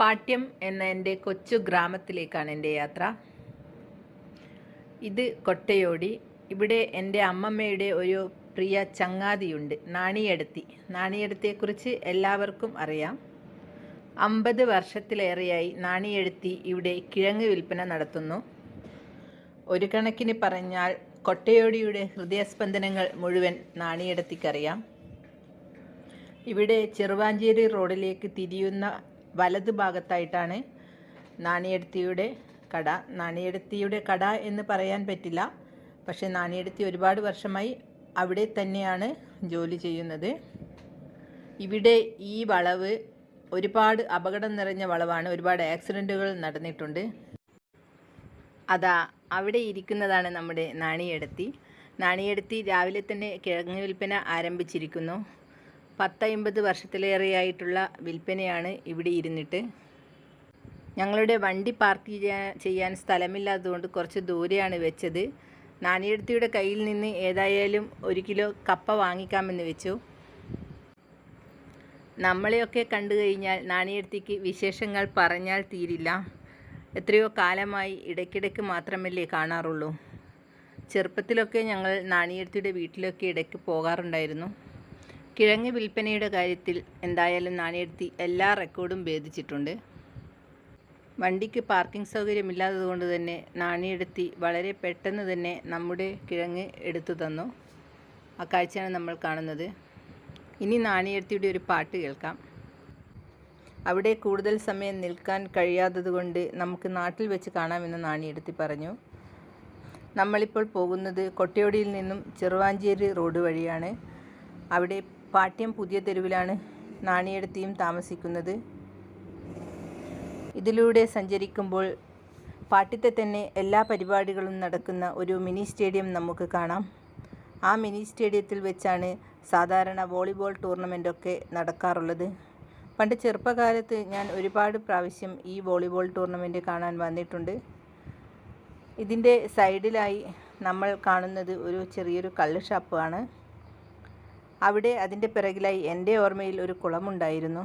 പാട്യം എന്ന എന്റെ കൊച്ചു ഗ്രാമത്തിലേക്കാണ് എന്റെ യാത്ര. ഇത് കൊട്ടയോടി. ഇവിടെ എന്റെ അമ്മമ്മയുടെ ഒരു പ്രിയ ചങ്ങാതിയുണ്ട് നാണിയെടുത്തി. നാണിയെടുത്തിയെക്കുറിച്ച് എല്ലാവർക്കും അറിയാം. അമ്പത് വർഷത്തിലേറെയായി നാണിയെടുത്തി ഇവിടെ കിഴങ്ങ് വിൽപ്പന നടത്തുന്നു. ഒരു കണക്കിന് പറഞ്ഞാൽ കൊട്ടയോടിയുടെ ഹൃദയസ്പന്ദനങ്ങൾ മുഴുവൻ നാണിയെടുത്തിക്കറിയാം. ഇവിടെ ചെറുവാഞ്ചേരി റോഡിലേക്ക് തിരിയുന്ന വലത് ഭാഗത്തായിട്ടാണ് നാണിയെടുത്തിയുടെ കട. നാണിയെടുത്തിയുടെ കട എന്ന് പറയാൻ പറ്റില്ല. പക്ഷേ നാണിയെടുത്തി ഒരുപാട് വർഷമായി അവിടെ തന്നെയാണ് ജോലി ചെയ്യുന്നത്. ഇവിടെ ഈ വളവ് ഒരുപാട് അപകടം നിറഞ്ഞ വളവാണ്. ഒരുപാട് ആക്സിഡന്റുകൾ നടന്നിട്ടുണ്ട്. അതാ അവിടെ ഇരിക്കുന്നതാണ് നമ്മുടെ നാണിയെടുത്തി. നാണിയെടുത്തി രാവിലെ തന്നെ കിഴങ്ങ് വിൽപ്പന ആരംഭിച്ചിരിക്കുന്നു. പത്തമ്പത് വർഷത്തിലേറെയായിട്ടുള്ള വിൽപ്പനയാണ് ഇവിടെ ഇരുന്നിട്ട്. ഞങ്ങളുടെ വണ്ടി പാർക്ക് ചെയ്യാൻ സ്ഥലമില്ലാത്തതുകൊണ്ട് കുറച്ച് ദൂരെയാണ് വെച്ചത്. നാനിയെടുത്തിയുടെ കയ്യിൽ നിന്ന് ഏതായാലും ഒരു കിലോ കപ്പ വാങ്ങിക്കാമെന്ന് വെച്ചു. നമ്മളെയൊക്കെ കണ്ടു കഴിഞ്ഞാൽ നാണിയെടുത്തിക്ക് വിശേഷങ്ങൾ പറഞ്ഞാൽ തീരില്ല. എത്രയോ കാലമായി ഇടയ്ക്കിടയ്ക്ക് മാത്രമല്ലേ കാണാറുള്ളൂ. ചെറുപ്പത്തിലൊക്കെ ഞങ്ങൾ നാണിയെടുത്തിയുടെ വീട്ടിലൊക്കെ ഇടയ്ക്ക് പോകാറുണ്ടായിരുന്നു. കിഴങ്ങ് വിൽപ്പനയുടെ കാര്യത്തിൽ എന്തായാലും നാണിയെടുത്തി എല്ലാ റെക്കോർഡും ഭേദിച്ചിട്ടുണ്ട്. വണ്ടിക്ക് പാർക്കിംഗ് സൗകര്യമില്ലാത്തതുകൊണ്ട് തന്നെ നാണിയെടുത്തി വളരെ പെട്ടെന്ന് തന്നെ നമ്മുടെ കിഴങ്ങ് എടുത്തു തന്നു. ആ കാഴ്ചയാണ് നമ്മൾ കാണുന്നത്. ഇനി നാണിയെടുത്തിയുടെ ഒരു പാട്ട് കേൾക്കാം. അവിടെ കൂടുതൽ സമയം നിൽക്കാൻ കഴിയാത്തതുകൊണ്ട് നമുക്ക് നാട്ടിൽ വെച്ച് കാണാമെന്ന് നാണിയെടുത്തി പറഞ്ഞു. നമ്മളിപ്പോൾ പോകുന്നത് കൊട്ടയോടിയിൽ നിന്നും ചെറുവാഞ്ചേരി റോഡ് വഴിയാണ്. അവിടെ പാട്യം പുതിയ തെരുവിലാണ് നാണിയെടുത്തിയും താമസിക്കുന്നത്. ഇതിലൂടെ സഞ്ചരിക്കുമ്പോൾ പാട്ടിത്തെ തന്നെ എല്ലാ പരിപാടികളും നടക്കുന്ന ഒരു മിനി സ്റ്റേഡിയം നമുക്ക് കാണാം. ആ മിനി സ്റ്റേഡിയത്തിൽ വെച്ചാണ് സാധാരണ വോളിബോൾ ടൂർണമെന്റൊക്കെ നടക്കാറുള്ളത്. പണ്ട് ചെറുപ്പകാലത്ത് ഞാൻ ഒരുപാട് പ്രാവശ്യം ഈ വോളിബോൾ ടൂർണമെന്റ് കാണാൻ വന്നിട്ടുണ്ട്. ഇതിന്റെ സൈഡിലായി നമ്മൾ കാണുന്നത് ഒരു ചെറിയൊരു കള്ള് ഷാപ്പാണ്. അവിടെ അതിന്റെ പിറകിലായി എന്റെ ഓർമ്മയിൽ ഒരു കുളമുണ്ടായിരുന്നു.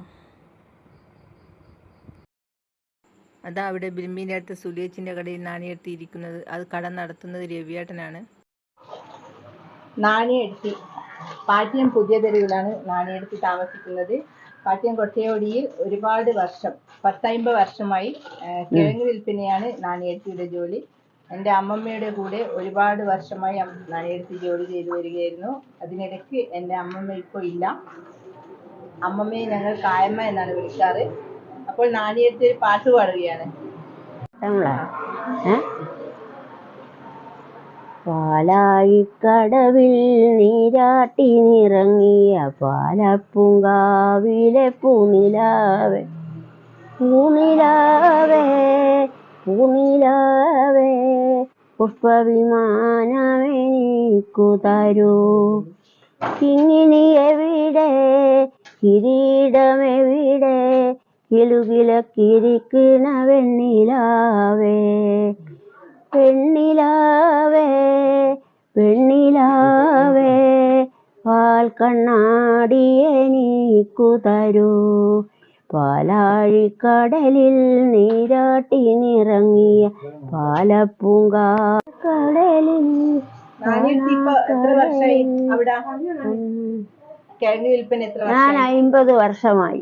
അതാ അവിടെ ബിൽമീന്റെ അടുത്ത് സുലിയച്ചിന്റെ കടയിൽ നാണിയെടുത്തിയിരിക്കുന്നത് അത് കട നടത്തുന്നത് രവിയേട്ടനാണ്. നാണിയെടുത്തി പാട്യം പുതിയ തെരുവിലാണ് നാണിയെടുത്തി താമസിക്കുന്നത്. പാട്യം കൊട്ടയോടിയിൽ ഒരുപാട് വർഷം പത്തമ്പത് വർഷമായി കിഴങ്ങ് വിൽപ്പനയാണ് നാണിയെടുത്തിയുടെ ജോലി. എന്റെ അമ്മമ്മയുടെ കൂടെ ഒരുപാട് വർഷമായി നനയെടുത്ത് ജോലി ചെയ്തു വരികയായിരുന്നു. അതിനിടയ്ക്ക് എന്റെ അമ്മമ്മ ഇപ്പോൾ ഇല്ല. അമ്മമ്മയെ ഞങ്ങൾ കായമ്മ എന്നാണ് വിളിക്കാറ്. അപ്പോൾ നാണിയെടുത്തി ഒരു പാട്ട് പാടുകയാണ്. കടവിൽ നീരാട്ടി നിറങ്ങിയ പാലപ്പൂങ്കാവിലെ പൂനിലാവേ പൂനിലാവേ പൂനിലാവേ പുഷ്പവിമാനമെനിക്കു തരൂ. കിങ്ങിണി എവിടെ കിരീടമെവിടെ കിലുകിലക്കിരിക്കണ വെണ്ണിലാവേ പെണ്ണിലാവേ പെണ്ണിലാവേ പാൽ കണ്ണാടി തരൂ. പാലാഴിക്കടലിൽ നീരാട്ടി നിറങ്ങിയ പാലപ്പൂങ്കാ കടലിൽ ഞാൻ അയിമ്പത് വർഷമായി.